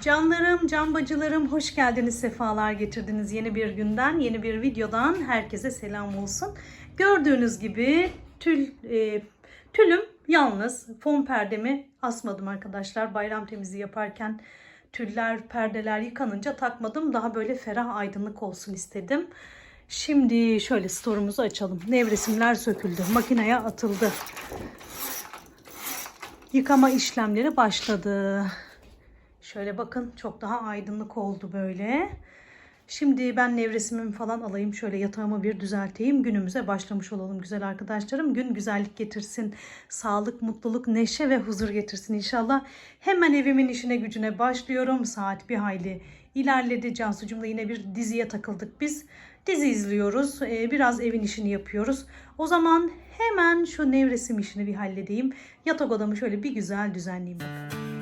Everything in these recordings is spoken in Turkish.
Canlarım, cambacılarım hoş geldiniz, sefalar getirdiniz. Yeni bir günden, yeni bir videodan herkese selam olsun. Gördüğünüz gibi tül e, tülüm yalnız. Fon perdemi asmadım arkadaşlar. Bayram temizliği yaparken tüller, perdeler yıkanınca takmadım. Daha böyle ferah aydınlık olsun istedim. Şimdi şöyle store'umuzu açalım. Nevresimler söküldü. Makineye atıldı. Yıkama işlemleri başladı. Şöyle bakın çok daha aydınlık oldu böyle. Şimdi ben nevresimimi falan alayım. Şöyle yatağımı bir düzelteyim. Günümüze başlamış olalım güzel arkadaşlarım. Gün güzellik getirsin. Sağlık, mutluluk, neşe ve huzur getirsin inşallah. Hemen evimin işine gücüne başlıyorum. Saat bir hayli ilerledi. Cansucum'la yine bir diziye takıldık biz. Dizi izliyoruz. Ee, biraz evin işini yapıyoruz. O zaman hemen şu nevresim işini bir halledeyim. Yatak odamı şöyle bir güzel düzenleyeyim bakalım.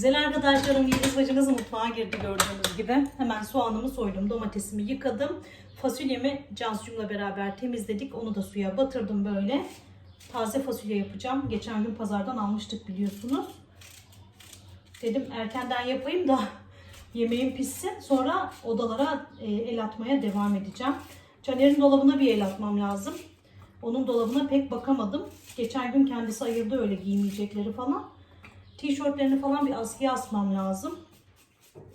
Güzel arkadaşlarım Yeliz bacınız mutfağa girdi gördüğünüz gibi. Hemen soğanımı soydum, domatesimi yıkadım. Fasulyemi Cansu'cumla beraber temizledik. Onu da suya batırdım böyle. Taze fasulye yapacağım. Geçen gün pazardan almıştık biliyorsunuz. Dedim erkenden yapayım da yemeğim pişsin. Sonra odalara e, el atmaya devam edeceğim. Caner'in dolabına bir el atmam lazım. Onun dolabına pek bakamadım. Geçen gün kendisi ayırdı öyle giymeyecekleri falan. Tişörtlerini falan bir askıya asmam lazım.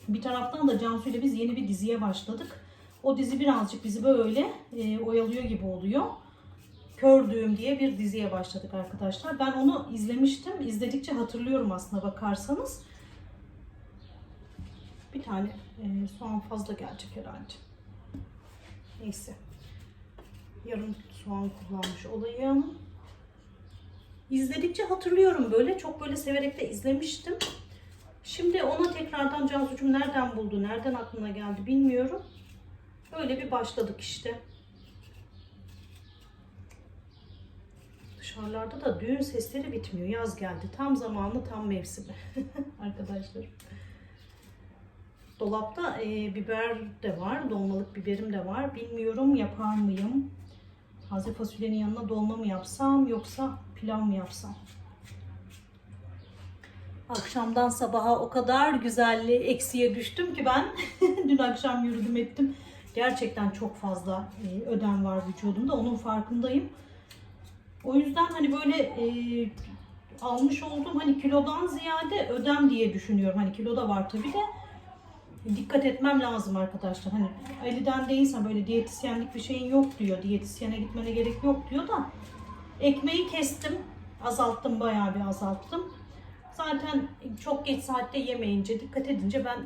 Bir taraftan da Cansu ile biz yeni bir diziye başladık. O dizi birazcık bizi böyle e, oyalıyor gibi oluyor. Kördüğüm diye bir diziye başladık arkadaşlar. Ben onu izlemiştim. İzledikçe hatırlıyorum aslında bakarsanız. Bir tane e, soğan fazla gelecek herhalde. Neyse. Yarım soğan kullanmış olayım. İzledikçe hatırlıyorum böyle. Çok böyle severek de izlemiştim. Şimdi ona tekrardan Cansu'cum nereden buldu, nereden aklına geldi bilmiyorum. Öyle bir başladık işte. Dışarılarda da düğün sesleri bitmiyor. Yaz geldi. Tam zamanı, tam mevsimi. Arkadaşlar. Dolapta e, biber de var. Dolmalık biberim de var. Bilmiyorum yapar mıyım? Taze fasulyenin yanına dolma mı yapsam yoksa pilav mı yapsam? Akşamdan sabaha o kadar güzelli eksiye düştüm ki ben. Dün akşam yürüdüm ettim. Gerçekten çok fazla e, ödem var vücudumda. Onun farkındayım. O yüzden hani böyle e, almış olduğum hani kilodan ziyade ödem diye düşünüyorum. Hani kilo da var tabii de dikkat etmem lazım arkadaşlar. Hani Ali'den değilsen böyle diyetisyenlik bir şeyin yok diyor. Diyetisyene gitmene gerek yok diyor da ekmeği kestim. Azalttım bayağı bir azalttım. Zaten çok geç saatte yemeyince, dikkat edince ben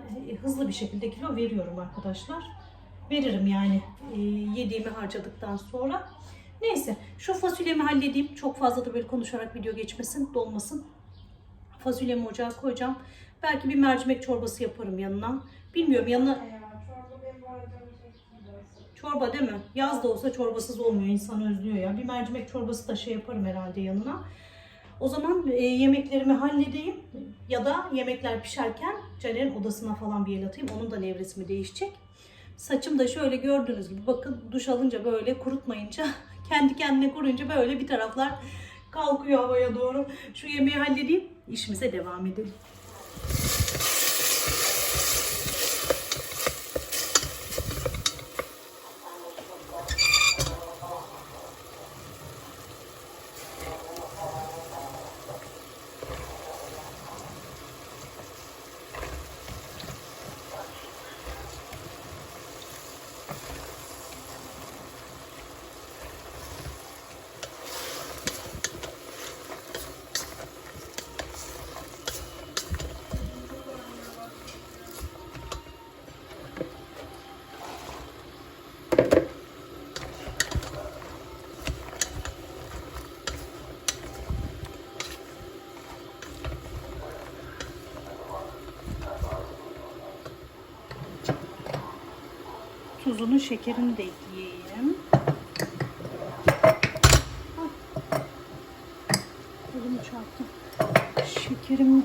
hızlı bir şekilde kilo veriyorum arkadaşlar. Veririm yani e, yediğimi harcadıktan sonra. Neyse şu fasulyemi halledeyim. Çok fazla da böyle konuşarak video geçmesin, dolmasın. Fasulyemi ocağa koyacağım. Belki bir mercimek çorbası yaparım yanına. Bilmiyorum yanına çorba değil mi? Yaz da olsa çorbasız olmuyor. İnsan özlüyor ya. Bir mercimek çorbası da şey yaparım herhalde yanına. O zaman e, yemeklerimi halledeyim ya da yemekler pişerken Caner'in odasına falan bir el atayım. Onun da nevresimi değişecek. Saçım da şöyle gördüğünüz gibi bakın duş alınca böyle kurutmayınca kendi kendine kurunca böyle bir taraflar kalkıyor havaya doğru. Şu yemeği halledeyim işimize devam edelim. Tuzunu, şekerini de ekleyeyim. Ay. Elimi çarptım. Şekerim.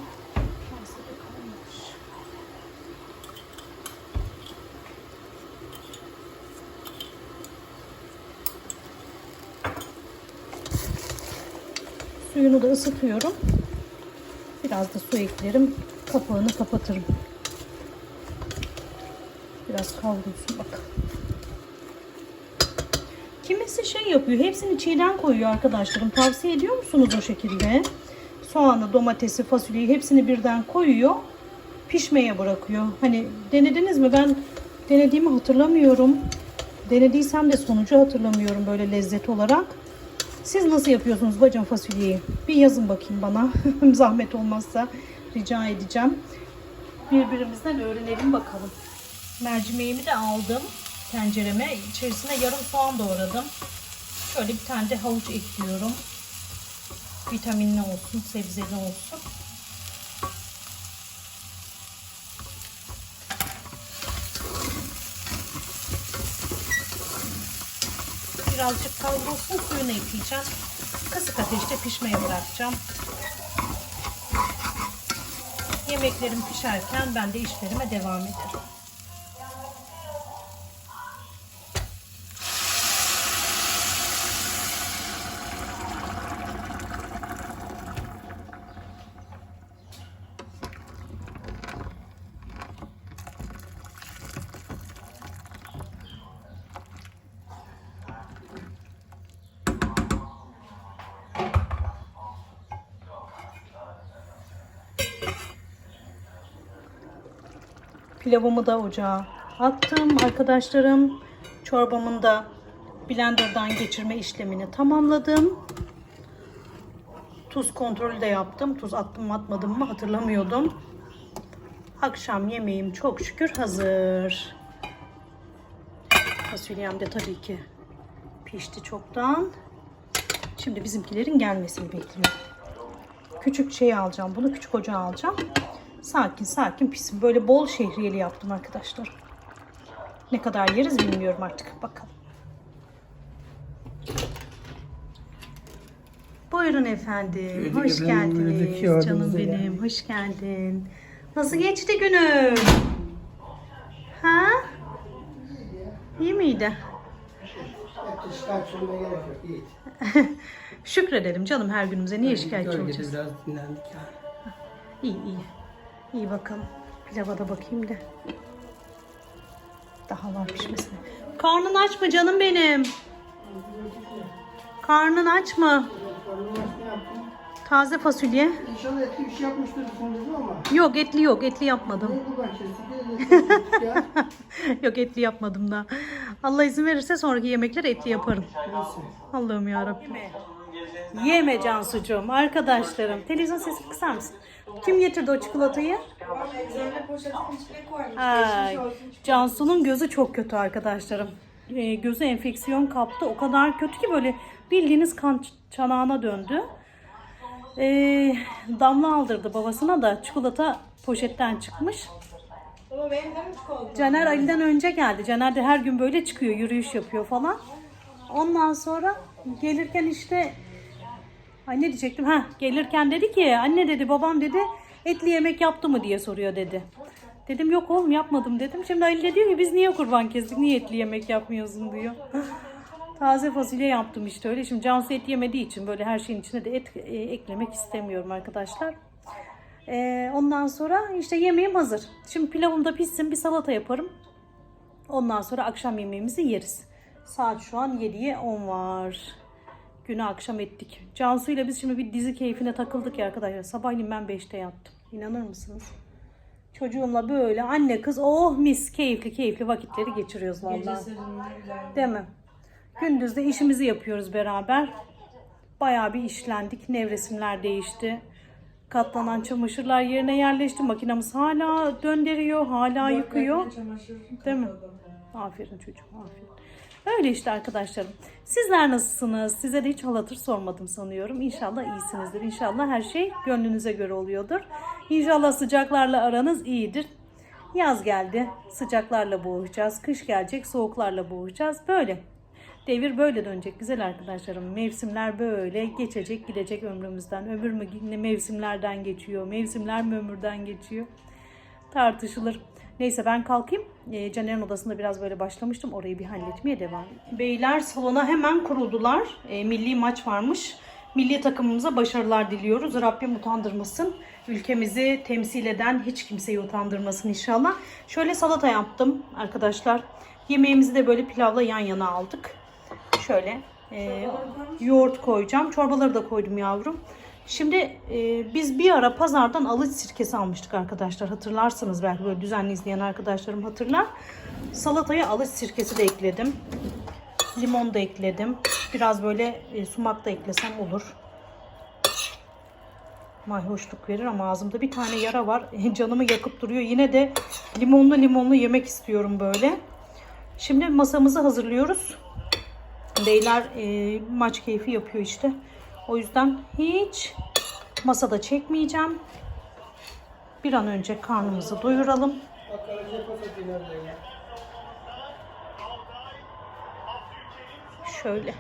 Suyunu da ısıtıyorum. Biraz da su eklerim. Kapağını kapatırım. Biraz kavrulsun bak. Kimisi şey yapıyor. Hepsini çiğden koyuyor arkadaşlarım. Tavsiye ediyor musunuz o şekilde? Soğanı, domatesi, fasulyeyi hepsini birden koyuyor. Pişmeye bırakıyor. Hani denediniz mi? Ben denediğimi hatırlamıyorum. Denediysem de sonucu hatırlamıyorum böyle lezzet olarak. Siz nasıl yapıyorsunuz bacım fasulyeyi? Bir yazın bakayım bana. Zahmet olmazsa rica edeceğim. Birbirimizden öğrenelim bakalım. Mercimeğimi de aldım tencereme. İçerisine yarım soğan doğradım. Şöyle bir tane de havuç ekliyorum. Vitaminli olsun, sebzeli olsun. Birazcık kavrulsun suyunu ekleyeceğim. Kısık ateşte pişmeye bırakacağım. Yemeklerim pişerken ben de işlerime devam ederim. Pilavımı da ocağa attım arkadaşlarım. Çorbamın da blenderdan geçirme işlemini tamamladım. Tuz kontrolü de yaptım. Tuz attım mı atmadım mı hatırlamıyordum. Akşam yemeğim çok şükür hazır. Fasulyem de tabii ki pişti çoktan. Şimdi bizimkilerin gelmesini bekliyorum. Küçük şey alacağım. Bunu küçük ocağa alacağım. Sakin sakin pişsin. Böyle bol şehriyeli yaptım arkadaşlar. Ne kadar yeriz bilmiyorum artık. Bakalım. Buyurun efendim. Hoş geldiniz. Canım benim. Hoş geldin. Nasıl geçti günün? Ha? İyi miydi? Şükredelim canım her günümüze. Niye şikayetçi olacağız? biraz dinlendik yani. İyi iyi. İyi bakalım. Pilava da bakayım da. Daha var pişmesine. Karnın aç mı canım benim? Karnın aç mı? Taze fasulye. İnşallah etli bir şey yapmıştır sonucu ama. Yok etli yok. Etli yapmadım. Ya. yok etli yapmadım da. Allah izin verirse sonraki yemekler etli yaparım. Allah'ım yarabbim. Yeme Cansucuğum, arkadaşlarım. Televizyon sesini kısar mısın? Kim getirdi o çikolatayı? Ay, Cansu'nun gözü çok kötü arkadaşlarım. Ee, gözü enfeksiyon kaptı. O kadar kötü ki böyle bildiğiniz kan çanağına döndü. Ee, damla aldırdı babasına da çikolata poşetten çıkmış. Caner Ali'den önce geldi. Caner de her gün böyle çıkıyor, yürüyüş yapıyor falan. Ondan sonra gelirken işte Ay ne diyecektim? Ha gelirken dedi ki anne dedi babam dedi etli yemek yaptı mı diye soruyor dedi. Dedim yok oğlum yapmadım dedim. Şimdi Ali de diyor ki biz niye kurban kestik niye etli yemek yapmıyorsun diyor. Taze fasulye yaptım işte öyle. Şimdi Cansu et yemediği için böyle her şeyin içine de et e, eklemek istemiyorum arkadaşlar. E, ondan sonra işte yemeğim hazır. Şimdi pilavım da pişsin bir salata yaparım. Ondan sonra akşam yemeğimizi yeriz. Saat şu an 7'ye 10 var. Günü akşam ettik. Cansu ile biz şimdi bir dizi keyfine takıldık ya arkadaşlar. Sabahleyin ben 5'te yattım. İnanır mısınız? Çocuğumla böyle anne kız oh mis keyifli keyifli vakitleri geçiriyoruz vallahi. Değil mi? Gündüz de işimizi yapıyoruz beraber. Bayağı bir işlendik. Nevresimler değişti. Katlanan çamaşırlar yerine yerleşti. Makinamız hala döndürüyor, hala yıkıyor. Değil mi? Aferin çocuğum, aferin. Öyle işte arkadaşlarım. Sizler nasılsınız? Size de hiç hal hatır sormadım sanıyorum. İnşallah iyisinizdir. İnşallah her şey gönlünüze göre oluyordur. İnşallah sıcaklarla aranız iyidir. Yaz geldi, sıcaklarla boğuşacağız. Kış gelecek, soğuklarla boğuşacağız. Böyle. Devir böyle dönecek güzel arkadaşlarım. Mevsimler böyle geçecek gidecek ömrümüzden. Ömür mü mevsimlerden geçiyor, mevsimler mi ömürden geçiyor? Tartışılır. Neyse ben kalkayım. E, Caner'in odasında biraz böyle başlamıştım. Orayı bir halletmeye devam edeyim. Beyler salona hemen kuruldular. E, milli maç varmış. Milli takımımıza başarılar diliyoruz. Rabbim utandırmasın. Ülkemizi temsil eden hiç kimseyi utandırmasın inşallah. Şöyle salata yaptım arkadaşlar. Yemeğimizi de böyle pilavla yan yana aldık. Şöyle e, yoğurt koyacağım. Çorbaları da koydum yavrum. Şimdi e, biz bir ara pazardan alıç sirkesi almıştık arkadaşlar. Hatırlarsınız belki böyle düzenli izleyen arkadaşlarım hatırlar. Salataya alıç sirkesi de ekledim. Limon da ekledim. Biraz böyle e, sumak da eklesem olur. Mayhoşluk verir ama ağzımda bir tane yara var. Canımı yakıp duruyor. Yine de limonlu limonlu yemek istiyorum böyle. Şimdi masamızı hazırlıyoruz. Beyler e, maç keyfi yapıyor işte. O yüzden hiç masada çekmeyeceğim. Bir an önce karnımızı doyuralım. Şöyle.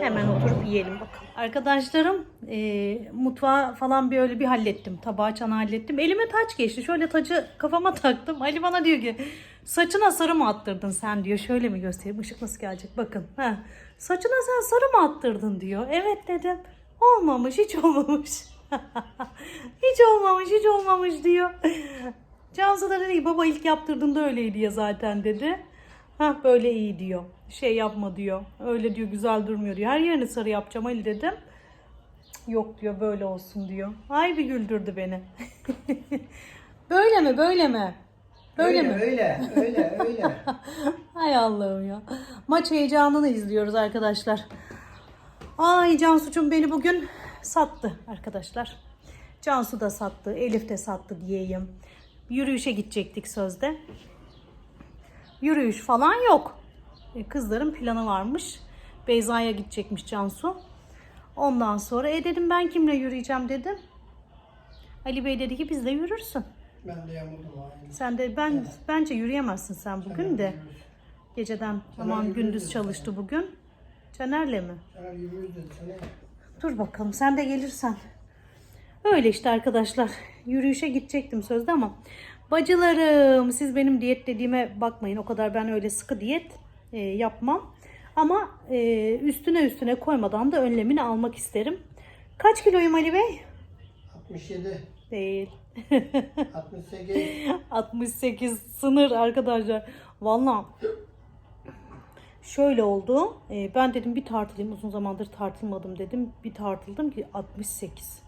Hemen oturup yiyelim bakalım. Arkadaşlarım e, mutfağı falan bir öyle bir hallettim. Tabağı çanağı hallettim. Elime taç geçti. Şöyle tacı kafama taktım. Ali bana diyor ki saçına sarı mı attırdın sen diyor. Şöyle mi göstereyim? Işık nasıl gelecek? Bakın. Ha. Saçına sen sarı mı attırdın diyor. Evet dedim. Olmamış hiç olmamış. hiç olmamış hiç olmamış diyor. Cansu da dedi baba ilk yaptırdığında öyleydi ya zaten dedi. Ha böyle iyi diyor. Şey yapma diyor. Öyle diyor güzel durmuyor diyor. Her yerini sarı yapacağım Ali dedim. Yok diyor böyle olsun diyor. Ay bir güldürdü beni. böyle mi böyle mi? Böyle öyle, mi? Öyle öyle öyle. Hay Allah'ım ya. Maç heyecanını izliyoruz arkadaşlar. Ay Cansu'cum beni bugün sattı arkadaşlar. Cansu da sattı, Elif de sattı diyeyim. Yürüyüşe gidecektik sözde. Yürüyüş falan yok. E, Kızların planı varmış. Beyza'ya gidecekmiş Cansu. Ondan sonra e dedim ben kimle yürüyeceğim dedim. Ali Bey dedi ki bizle yürürsün. Ben de yamuldum aynı. Sen de ben bence yürüyemezsin sen bugün de. Geceden aman yürüyoruz gündüz çalıştı bugün. Caner'le mi? Dedi sana. Dur bakalım sen de gelirsen. Öyle işte arkadaşlar. Yürüyüşe gidecektim sözde ama. Bacılarım siz benim diyet dediğime bakmayın. O kadar ben öyle sıkı diyet e, yapmam. Ama e, üstüne üstüne koymadan da önlemini almak isterim. Kaç kiloyum Ali Bey? 67, Değil. 68. 68 sınır arkadaşlar. Vallahi şöyle oldu. Ee, ben dedim bir tartılayım. Uzun zamandır tartılmadım dedim. Bir tartıldım ki 68.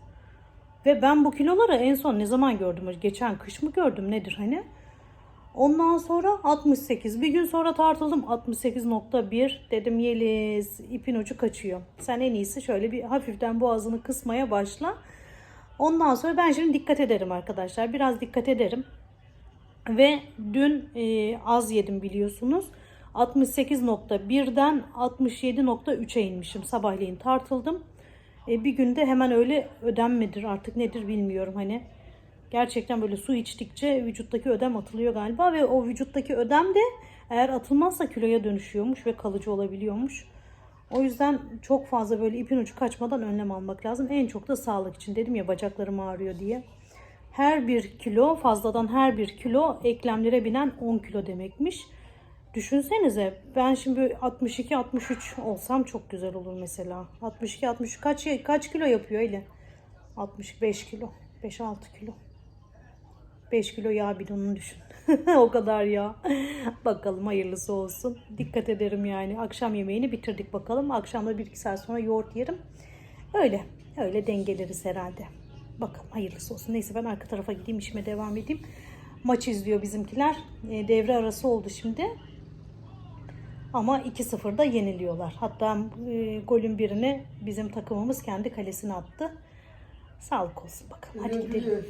Ve ben bu kiloları en son ne zaman gördüm? Geçen kış mı gördüm nedir hani? Ondan sonra 68. Bir gün sonra tartıldım 68.1. Dedim Yeliz ipin ucu kaçıyor. Sen en iyisi şöyle bir hafiften boğazını kısmaya başla. Ondan sonra ben şimdi dikkat ederim arkadaşlar. Biraz dikkat ederim. Ve dün e, az yedim biliyorsunuz. 68.1'den 67.3'e inmişim. Sabahleyin tartıldım. E, bir günde hemen öyle ödenmedir artık nedir bilmiyorum hani. Gerçekten böyle su içtikçe vücuttaki ödem atılıyor galiba ve o vücuttaki ödem de eğer atılmazsa kiloya dönüşüyormuş ve kalıcı olabiliyormuş. O yüzden çok fazla böyle ipin ucu kaçmadan önlem almak lazım. En çok da sağlık için dedim ya bacaklarım ağrıyor diye. Her bir kilo fazladan her bir kilo eklemlere binen 10 kilo demekmiş. Düşünsenize ben şimdi 62-63 olsam çok güzel olur mesela. 62-63 kaç, kaç kilo yapıyor Eli? 65 kilo. 5-6 kilo. 5 kilo yağ bidonunu düşün. o kadar ya. bakalım hayırlısı olsun. Dikkat ederim yani. Akşam yemeğini bitirdik bakalım. Akşamda 1-2 saat sonra yoğurt yerim. Öyle. Öyle dengeleriz herhalde. Bakalım hayırlısı olsun. Neyse ben arka tarafa gideyim işime devam edeyim. Maç izliyor bizimkiler. E, devre arası oldu şimdi. Ama 2-0'da yeniliyorlar. Hatta e, golün birini bizim takımımız kendi kalesine attı. Sağlık olsun bakalım. Hadi gidelim.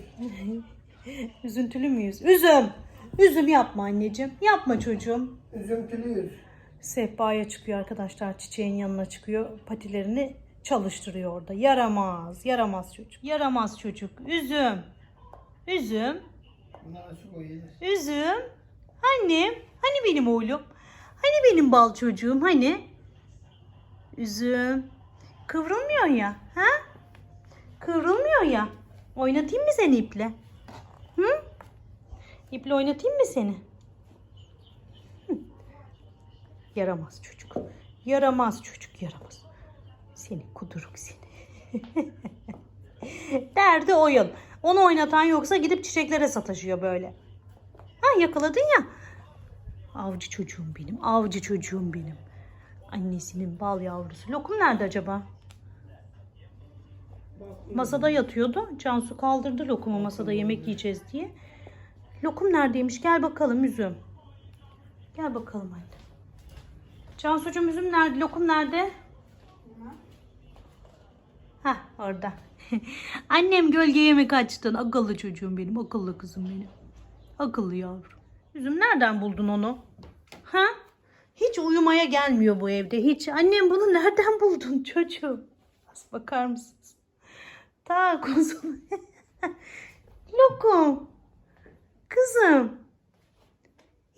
Üzüntülü müyüz? Üzüm. Üzüm yapma anneciğim. Yapma çocuğum. Üzüntülüyüz. Sehpaya çıkıyor arkadaşlar. Çiçeğin yanına çıkıyor. Patilerini çalıştırıyor orada. Yaramaz. Yaramaz çocuk. Yaramaz çocuk. Üzüm. Üzüm. Üzüm. Annem. Hani benim oğlum? Hani benim bal çocuğum? Hani? Üzüm. Kıvrılmıyor ya. Ha? Kıvrılmıyor ya. Oynatayım mı seni iple? Hı? İple oynatayım mı seni? Hı. Yaramaz çocuk. Yaramaz çocuk yaramaz. Seni kuduruk seni. Derdi oyun. Onu oynatan yoksa gidip çiçeklere sataşıyor böyle. Ha yakaladın ya. Avcı çocuğum benim. Avcı çocuğum benim. Annesinin bal yavrusu. Lokum nerede acaba? Masada yatıyordu. Cansu kaldırdı lokumu masada yemek yiyeceğiz diye. Lokum neredeymiş? Gel bakalım üzüm. Gel bakalım anne. Cansucuğum üzüm nerede? Lokum nerede? Ha orada. Annem gölgeye mi kaçtın? Akıllı çocuğum benim. Akıllı kızım benim. Akıllı yavrum. Üzüm nereden buldun onu? Ha? Hiç uyumaya gelmiyor bu evde. Hiç. Annem bunu nereden buldun çocuğum? Az bakar mısınız? Ta kuzum. Lokum. Kızım.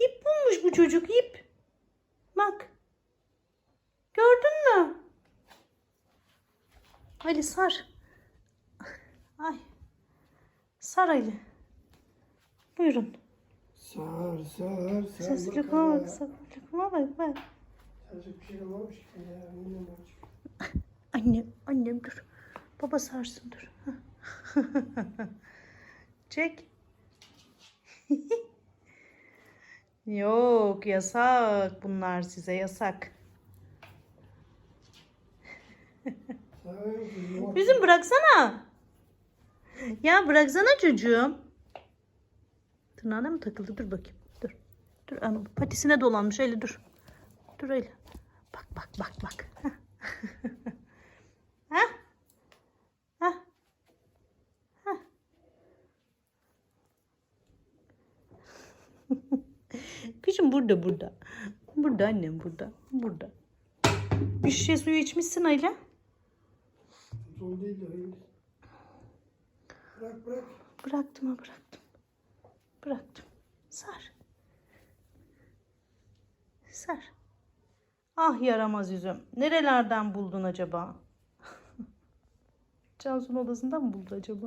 İp bulmuş bu çocuk ip. Bak. Gördün mü? Ali sar. Ay. Sar Ali. Buyurun. Sar sar sar. Bakalım. bak. Seslikuma bak bak. Azıcık bir şey olmamış ki ya. Annem, annem dur. Baba sarsın dur. Çek. Yok yasak bunlar size yasak. Üzüm bıraksana. Ya bıraksana çocuğum. Tırnağına mı takıldı? Dur bakayım. Dur. Dur ama patisine dolanmış. Öyle dur. Dur öyle. Bak bak bak bak. Heh. Heh. Heh. Kışım burada burada. Burada annem burada. Burada. Bir şişe suyu içmişsin Ayla. Zor değil de öyle. Bırak bırak. Bıraktım ha bıraktım. Bıraktım. Sar. Sar. Ah yaramaz yüzüm. Nerelerden buldun acaba? Cansu'nun odasından mı buldu acaba?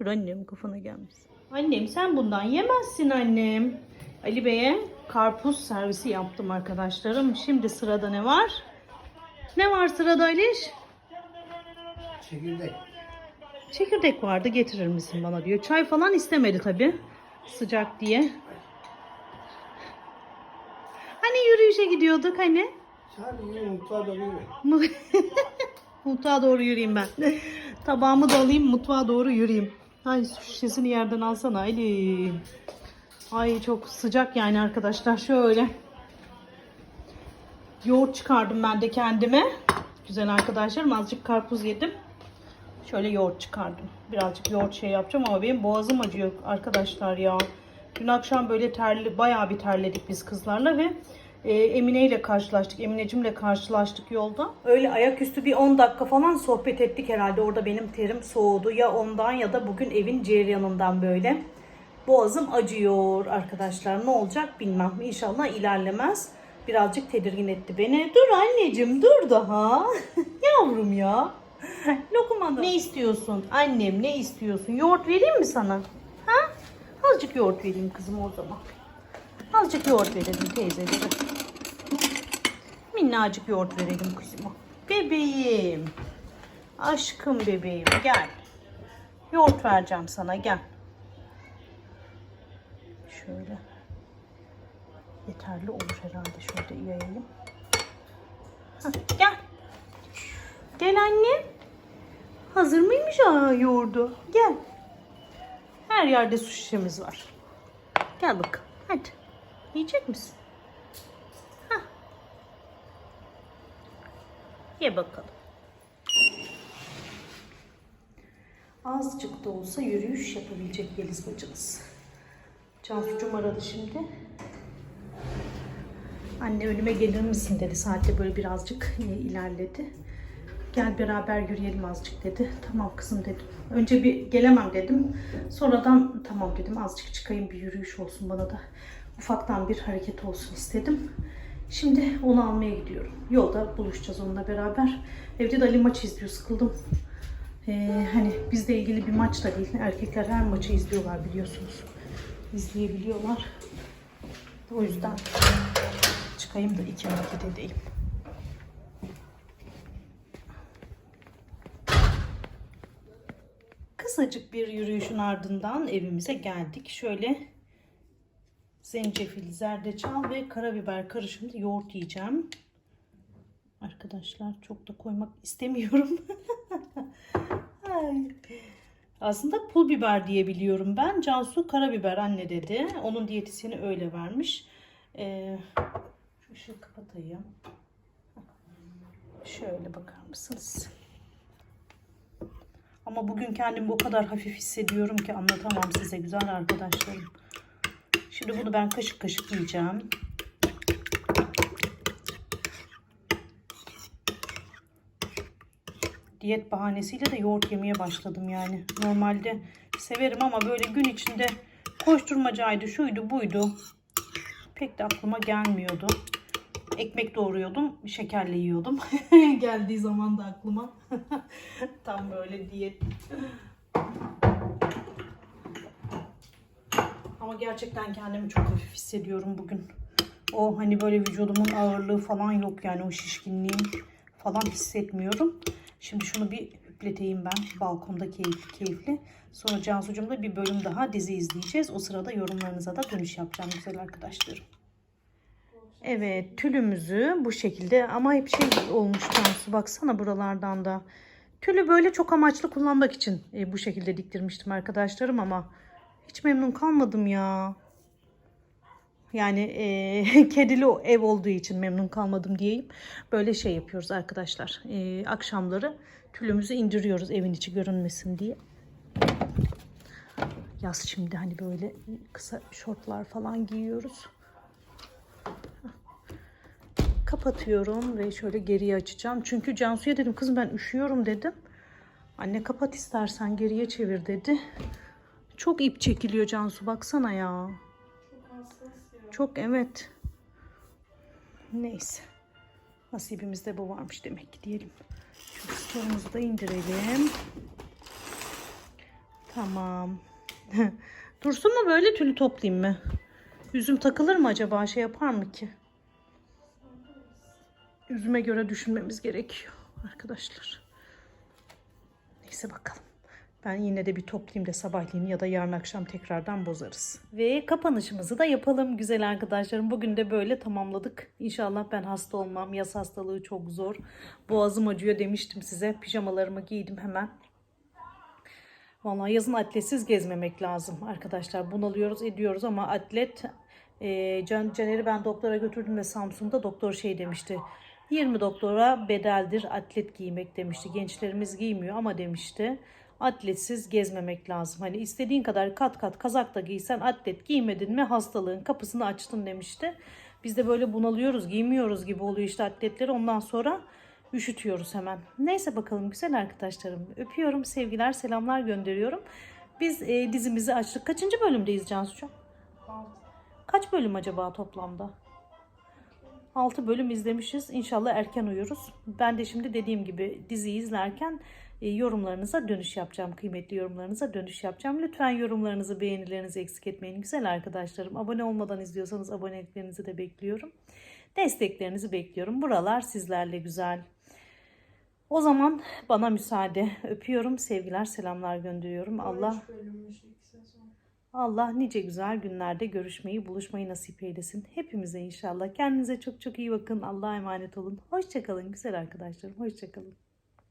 Dur annem kafana gelmiş. Annem sen bundan yemezsin annem. Ali Bey'e karpuz servisi yaptım arkadaşlarım. Şimdi sırada ne var? Ne var sırada Aliş? Çekirdek. Çekirdek vardı getirir misin bana diyor. Çay falan istemedi tabi. Sıcak diye. Hani yürüyüşe gidiyorduk hani. Sen mutfağa yürü. mutfağa doğru yürüyeyim ben. Tabağımı da alayım mutfağa doğru yürüyeyim. Ay su şişesini yerden alsana Ali. Ay çok sıcak yani arkadaşlar şöyle. Yoğurt çıkardım ben de kendime. Güzel arkadaşlarım azıcık karpuz yedim. Şöyle yoğurt çıkardım. Birazcık yoğurt şey yapacağım ama benim boğazım acıyor arkadaşlar ya. Dün akşam böyle terli, bayağı bir terledik biz kızlarla ve e, Emine ile karşılaştık. Eminecimle karşılaştık yolda. Öyle ayaküstü bir 10 dakika falan sohbet ettik herhalde. Orada benim terim soğudu. Ya ondan ya da bugün evin cereyanından böyle. Boğazım acıyor arkadaşlar. Ne olacak bilmem. İnşallah ilerlemez. Birazcık tedirgin etti beni. Dur anneciğim dur daha. Yavrum ya. Lokum hanım. Ne istiyorsun? Annem ne istiyorsun? Yoğurt vereyim mi sana? Ha? Azıcık yoğurt vereyim kızım o zaman. Azıcık yoğurt verelim teyzelere. Minnacık yoğurt verelim kızıma. Bebeğim. Aşkım bebeğim gel. Yoğurt vereceğim sana gel. Şöyle. Yeterli olur herhalde. Şöyle yayayım. Hah, gel. Gel annem. Hazır mıymış aa yoğurdu? Gel. Her yerde su şişemiz var. Gel bakalım. Hadi. Yiyecek misin? Hah. Ye bakalım. Azıcık da olsa yürüyüş yapabilecek Yeliz bacımız. Cansucuğum aradı şimdi. Anne önüme gelir misin dedi. Saatte böyle birazcık e, ilerledi. Gel beraber yürüyelim azıcık dedi. Tamam kızım dedim. Önce bir gelemem dedim. Sonradan tamam dedim azıcık çıkayım bir yürüyüş olsun bana da. Ufaktan bir hareket olsun istedim. Şimdi onu almaya gidiyorum. Yolda buluşacağız onunla beraber. Evde de Ali maç izliyor. Sıkıldım. Ee, hani bizle ilgili bir maç da değil. Erkekler her maçı izliyorlar biliyorsunuz. İzleyebiliyorlar. O yüzden çıkayım da iki hareket edeyim. Kısacık bir yürüyüşün ardından evimize geldik. Şöyle zencefil, zerdeçal ve karabiber karışımında yoğurt yiyeceğim. Arkadaşlar çok da koymak istemiyorum. Aslında pul biber diye biliyorum ben. Cansu karabiber anne dedi. Onun diyetisyeni öyle vermiş. Ee, şu ışığı kapatayım. Şöyle bakar mısınız? Ama bugün kendimi o kadar hafif hissediyorum ki anlatamam size güzel arkadaşlarım. Şimdi bunu ben kaşık kaşık yiyeceğim. Diyet bahanesiyle de yoğurt yemeye başladım yani. Normalde severim ama böyle gün içinde koşturmacaydı, şuydu, buydu. Pek de aklıma gelmiyordu. Ekmek doğruyordum, şekerle yiyordum. Geldiği zaman da aklıma. Tam böyle diyet. Ama gerçekten kendimi çok hafif hissediyorum bugün. O hani böyle vücudumun ağırlığı falan yok yani o şişkinliğim falan hissetmiyorum. Şimdi şunu bir hüpleteyim ben balkonda keyifli keyifli. Sonra Cansu'cumla bir bölüm daha dizi izleyeceğiz. O sırada yorumlarınıza da dönüş yapacağım güzel arkadaşlarım. Evet tülümüzü bu şekilde ama hep şey olmuş Cansu baksana buralardan da. Tülü böyle çok amaçlı kullanmak için e, bu şekilde diktirmiştim arkadaşlarım ama hiç memnun kalmadım ya. Yani e, kedili ev olduğu için memnun kalmadım diyeyim. Böyle şey yapıyoruz arkadaşlar. E, akşamları tülümüzü indiriyoruz evin içi görünmesin diye. Yaz şimdi hani böyle kısa şortlar falan giyiyoruz. Kapatıyorum ve şöyle geriye açacağım. Çünkü Cansu'ya dedim kızım ben üşüyorum dedim. Anne kapat istersen geriye çevir dedi. Çok ip çekiliyor Cansu baksana ya. Çok evet. Neyse. Nasibimizde bu varmış demek ki diyelim. Şu da indirelim. Tamam. Dursun mu böyle tülü toplayayım mı? Üzüm takılır mı acaba? Şey yapar mı ki? Üzüme göre düşünmemiz gerekiyor arkadaşlar. Neyse bakalım. Ben yine de bir toplayayım da sabahleyin ya da yarın akşam tekrardan bozarız. Ve kapanışımızı da yapalım güzel arkadaşlarım. Bugün de böyle tamamladık. İnşallah ben hasta olmam. Yaz hastalığı çok zor. Boğazım acıyor demiştim size. Pijamalarımı giydim hemen. Vallahi yazın atletsiz gezmemek lazım arkadaşlar. Bunalıyoruz ediyoruz ama atlet e, Can, Caner'i ben doktora götürdüm ve Samsun'da doktor şey demişti. 20 doktora bedeldir atlet giymek demişti. Gençlerimiz giymiyor ama demişti. Atletsiz gezmemek lazım. Hani istediğin kadar kat kat kazak da giysen atlet giymedin mi hastalığın kapısını açtın demişti. Biz de böyle bunalıyoruz, giymiyoruz gibi oluyor işte atletleri. Ondan sonra üşütüyoruz hemen. Neyse bakalım güzel arkadaşlarım. Öpüyorum, sevgiler, selamlar gönderiyorum. Biz e, dizimizi açtık. Kaçıncı bölümdeyiz Cansu'cuğum? Kaç bölüm acaba toplamda? 6 bölüm izlemişiz. İnşallah erken uyuruz. Ben de şimdi dediğim gibi diziyi izlerken e, yorumlarınıza dönüş yapacağım. Kıymetli yorumlarınıza dönüş yapacağım. Lütfen yorumlarınızı, beğenilerinizi eksik etmeyin. Güzel arkadaşlarım. Abone olmadan izliyorsanız aboneliklerinizi de bekliyorum. Desteklerinizi bekliyorum. Buralar sizlerle güzel. O zaman bana müsaade. Öpüyorum. Sevgiler, selamlar gönderiyorum. Allah Allah nice güzel günlerde görüşmeyi, buluşmayı nasip eylesin. Hepimize inşallah. Kendinize çok çok iyi bakın. Allah'a emanet olun. Hoşçakalın güzel arkadaşlarım. Hoşçakalın.